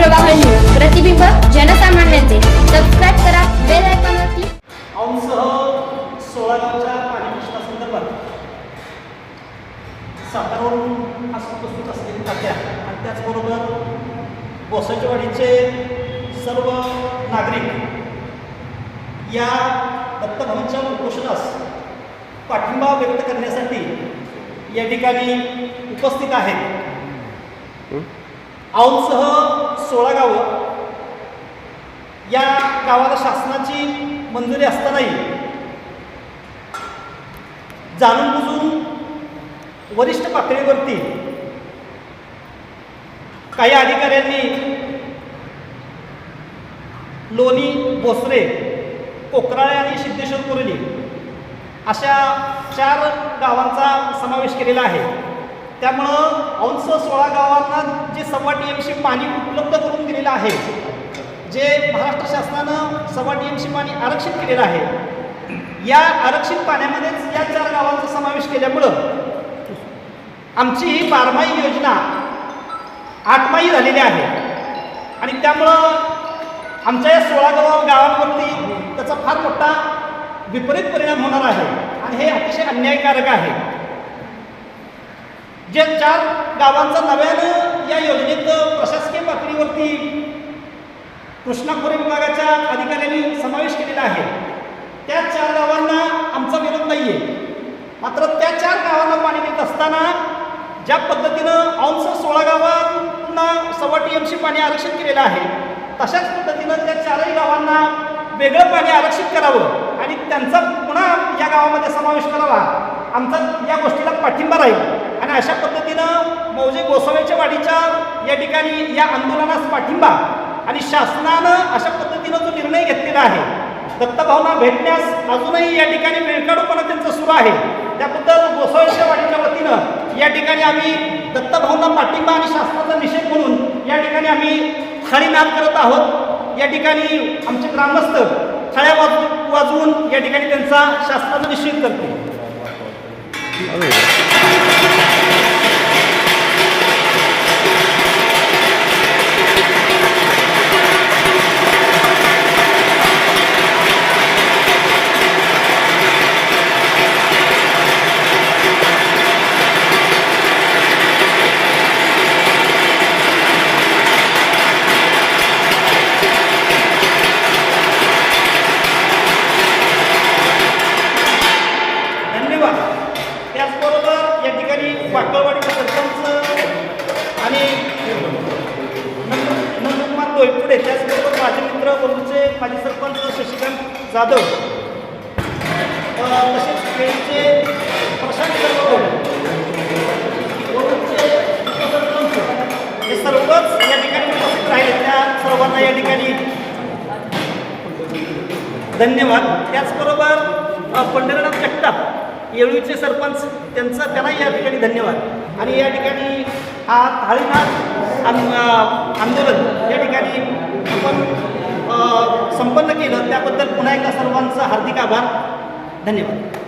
प्रवाह न्यूज प्रतिबिंब जनसामान्यांचे. सबस्क्राईब करा बेल पाणी प्रश्नासंदर्भात सातारावरून आज उपस्थित असलेली तात्या आणि त्याचबरोबर बोसाचेवाडीचे सर्व नागरिक या दत्तभवनच्या उपोषणास पाठिंबा व्यक्त करण्यासाठी या ठिकाणी उपस्थित आहेत. औंधसह सोळा गावं. या गावाला शासनाची मंजुरी असतानाही जाणून बुजून वरिष्ठ पातळीवरती काही अधिकाऱ्यांनी लोणी भोसरे कोकराळे आणि सिद्धेश्वर कोरली अशा चार गावांचा समावेश केलेला आहे. त्यामुळं अंश सोळा गावांना जे सव्वा टी एमशी पाणी उपलब्ध करून दिलेलं आहे जे महाराष्ट्र शासनानं सव्वा टी एमशी पाणी आरक्षित केलेलं आहे या आरक्षित पाण्यामध्येच या चार गावांचा समावेश केल्यामुळं आमची ही बारमाही योजना आठमाही झालेली आहे. आणि त्यामुळं आमच्या या सोळा गाव गावांवरती त्याचा फार मोठा विपरीत परिणाम होणार आहे. आणि हे अतिशय अन्यायकारक आहे. जे चार गावांचा नव्यानं या योजनेत प्रशासकीय पातळीवरती कृष्णा खोरे विभागाच्या अधिकाऱ्यांनी समावेश केलेला आहे. त्या चार गावांना आमचा विरोध नाही आहे मात्र त्या चार गावांना पाणी देत असताना ज्या पद्धतीनं औंस सोळा गावांना सव्वा टी एमशी पाणी आरक्षित केलेलं आहे तशाच पद्धतीनं त्या चारही गावांना वेगळं पाणी आरक्षित करावं आणि त्यांचा पुन्हा या गावामध्ये समावेश करावा. आमचा या गोष्टीला पाठिंबा राहील. आणि अशा पद्धतीनं मौजे गोसाव्याच्या वाडीच्या या ठिकाणी या आंदोलनास पाठिंबा आणि शासनानं अशा पद्धतीनं जो निर्णय घेतलेला आहे दत्तभावना भेटण्यास अजूनही या ठिकाणी वेळकाडूपणा त्यांचं सुरू आहे. त्याबद्दल गोसाव्याच्या वाडीच्या वतीनं या ठिकाणी आम्ही दत्तभावना पाठिंबा आणि शासनाचा निषेध म्हणून या ठिकाणी आम्ही थाळीनाद करत आहोत. या ठिकाणी आमचे ग्रामस्थ थाळ्या वाजवून वाजवून या ठिकाणी त्यांचा शासनाचा निषेध करते नंदकुमार त्याचबरोबर माझे मित्र वरुणचे माजी सरपंच शशिकांत जाधव. तसेच खेळीचे प्रशांत वरुणचे उपसरपंच हे सर्वच या ठिकाणी उपस्थित राहिले. त्या सर्वांना या ठिकाणी धन्यवाद. त्याचबरोबर अ, पंढरीनाथ जगताप येळूचे सरपंच त्यांचा त्यांना या ठिकाणी धन्यवाद. आणि या ठिकाणी हा थाळीनाथ आं- आंदोलन या ठिकाणी आपण संपन्न केलं. त्याबद्दल पुन्हा एकदा सर्वांचं हार्दिक आभार. धन्यवाद.